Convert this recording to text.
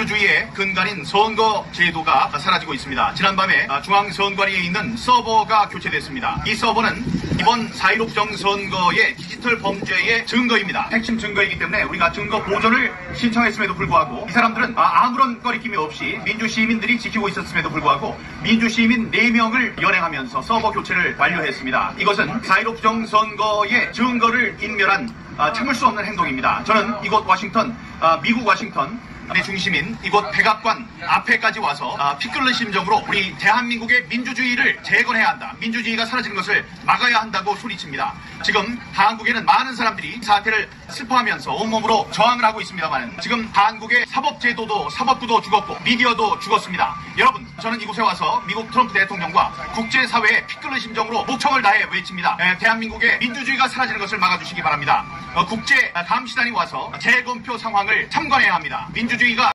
민주주의의 근간인 선거 제도가 사라지고 있습니다. 지난밤에 중앙선관위에 있는 서버가 교체됐습니다. 이 서버는 이번 4.15 부정선거의 디지털 범죄의 증거입니다. 핵심 증거이기 때문에 우리가 증거 보존을 신청했음에도 불구하고 이 사람들은 아, 아무런 거리낌이 없이 민주시민들이 지키고 있었음에도 불구하고 민주시민 4명을 연행하면서 서버 교체를 완료했습니다. 이것은 4.15 부정선거의 증거를 인멸한 아, 참을 수 없는 행동입니다. 저는 이곳 워싱턴, 아, 미국 워싱턴 의 중심인 이곳 백악관 앞에까지 와서 아, 피 끓는 심정으로 우리 대한민국의 민주주의를 재건해야 한다. 민주주의가 사라지는 것을 막아야 한다고 소리칩니다. 지금 한국에는 많은 사람들이 이 사태를 슬퍼하면서 온몸으로 저항을 하고 있습니다만 지금 한국의 사법제도도 사법부도 죽었고 미디어도 죽었습니다. 여러분 저는 이곳에 와서 미국 트럼프 대통령과 국제사회의 피 끓는 심정으로 목청을 다해 외칩니다. 에, 대한민국의 민주주의가 사라지는 것을 막아주시기 바랍니다. 어, 국제 감시단이 와서 재검표 상황을 참관해야 합니다. 민주 就一个。